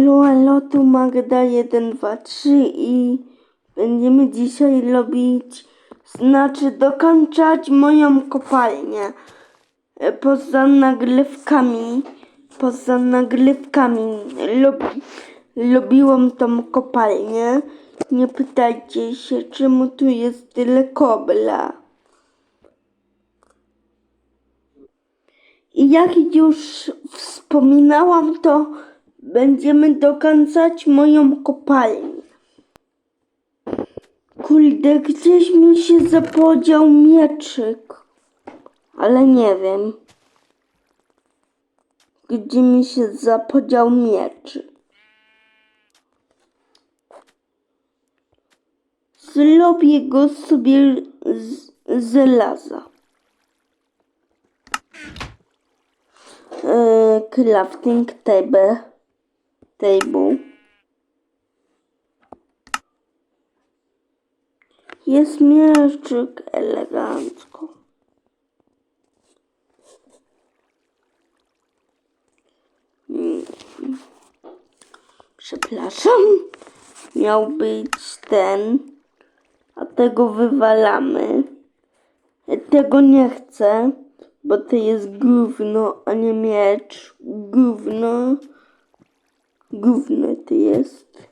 Elo, elo, tu Magda 1, 2, 3 i będziemy dzisiaj robić, znaczy dokończać moją kopalnię. E, Poza nagrywkami, poza nagrywkami lubi, lubiłam tą kopalnię. Nie pytajcie się, czemu tu jest tyle kobla. I jak już wspominałam, to będziemy dokończać moją kopalnię. Kurde, gdzieś mi się zapodział mieczyk, ale nie wiem, gdzie mi się zapodział mieczyk. Zrobię go sobie z z e, crafting table table jest mieszczyk elegancko przepraszam miał być ten a tego wywalamy tego nie chcę bo to jest gówno, a nie miecz. Gówno. Gówno to jest.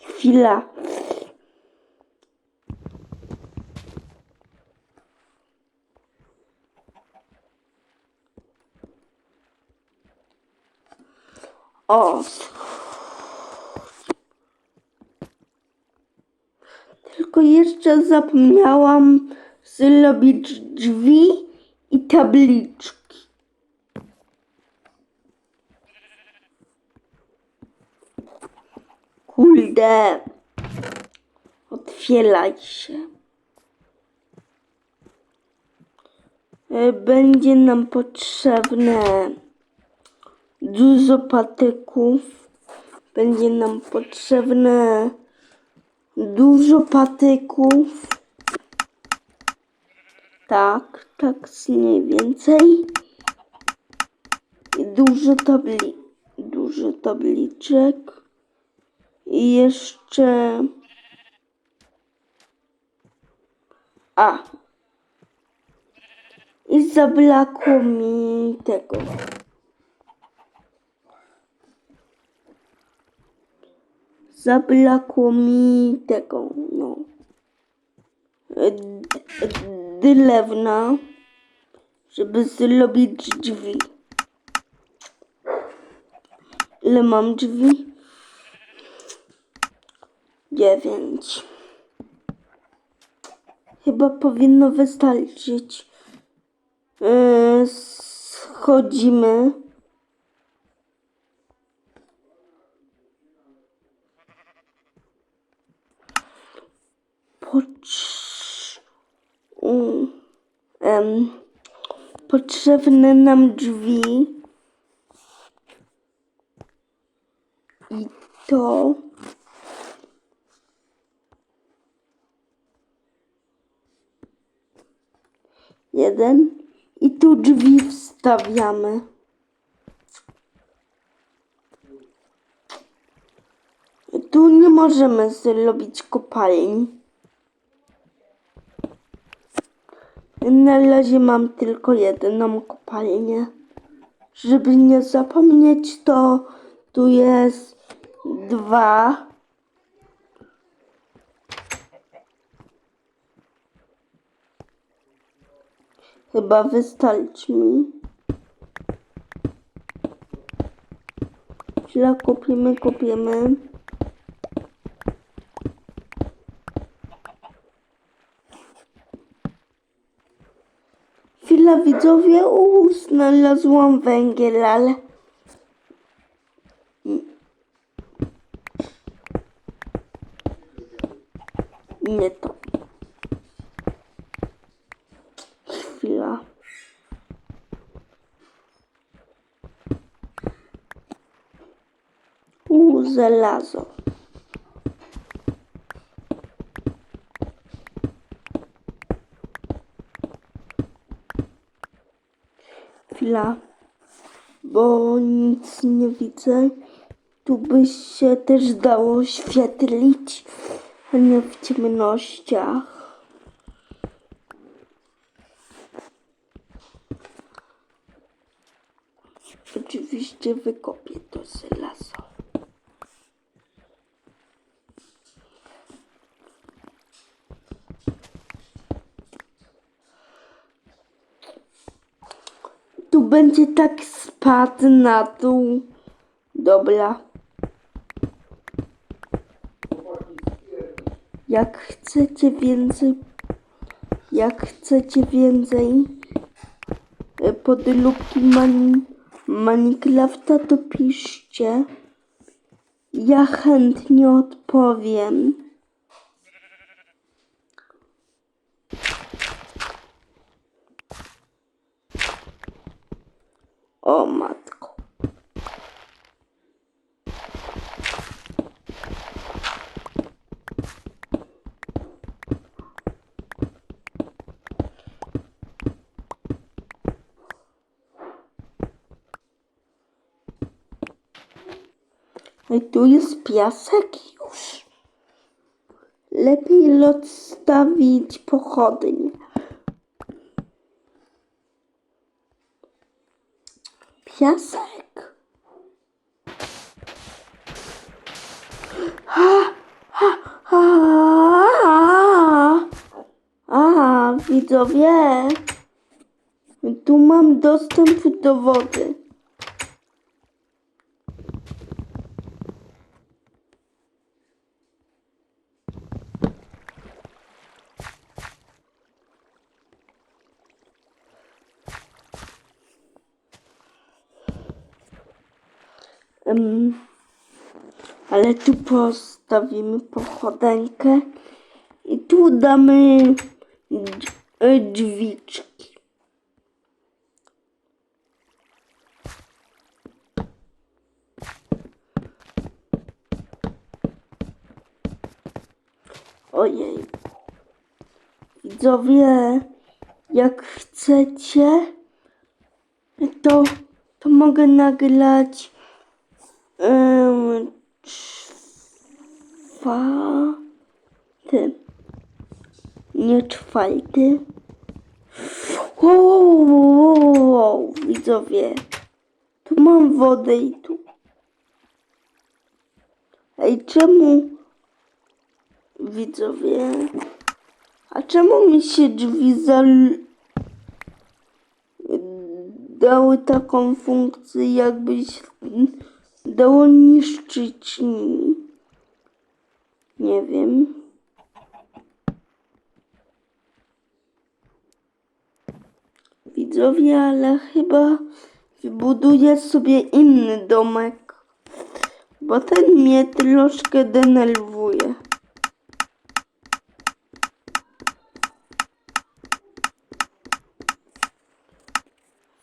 Chwila. O, Tylko jeszcze zapomniałam zrobić drzwi i tabliczki. Kurde. Otwieraj się. E, Będzie nam potrzebne dużo patyków. Będzie nam potrzebne Dużo patyków. Tak, tak mniej więcej. I dużo tabli, dużo tabliczek. I jeszcze... A. I zabrakło mi tego. zabrakło mi tego, no, drewna, żeby zrobić drzwi. Ile mam drzwi? Dziewięć. Chyba powinno wystarczyć. Yy, schodzimy. Potrz... Um, em, potrzebne nam drzwi. I to... Jeden. I tu drzwi wstawiamy. Tu nie możemy zrobić kopalni. Na razie mam tylko jedną kopalnię. Żeby nie zapomnieć, to tu jest dwa. Chyba wystarczy mi. Chwila, kupimy, kupimy. Chwila widzowie, u, znalazłam węgiel, ale... Nie to. Chwila. U, żelazo. Bo nic nie widzę. Tu by się też dało oświetlić, a nie w ciemnościach. Oczywiście wykopię to z lasu. Tu będzie tak spadł na dół. Dobra. Jak chcecie więcej, jak chcecie więcej e, podróbki man, Minecrafta, to piszcie. Ja chętnie odpowiem. O matko. I tu jest piasek już. Lepiej odstawić pochodnie. Piasek. A, a, a, a, a, widzowie. Tu mam dostęp do wody. Em, ale tu postawimy pochodenkę i tu damy e, drzwiczki. Ojej. Widzowie, jak chcecie, to, to mogę nagrać um, czwarty. Nie czwarty. Wow, wow, widzowie. Tu mam wodę i tu. Ej, czemu? Widzowie. A czemu mi się drzwi zal... dały taką funkcję, jakbyś dało niszczyć nimi? Nie wiem. Widzowie, ale chyba wybuduję sobie inny domek, bo ten mnie troszkę denerwuje.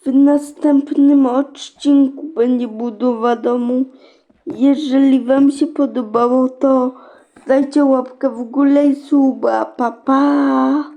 W następnym odcinku będzie budowa domu. Jeżeli Wam się podobało, to dajcie łapkę w górę i suba. Pa, pa.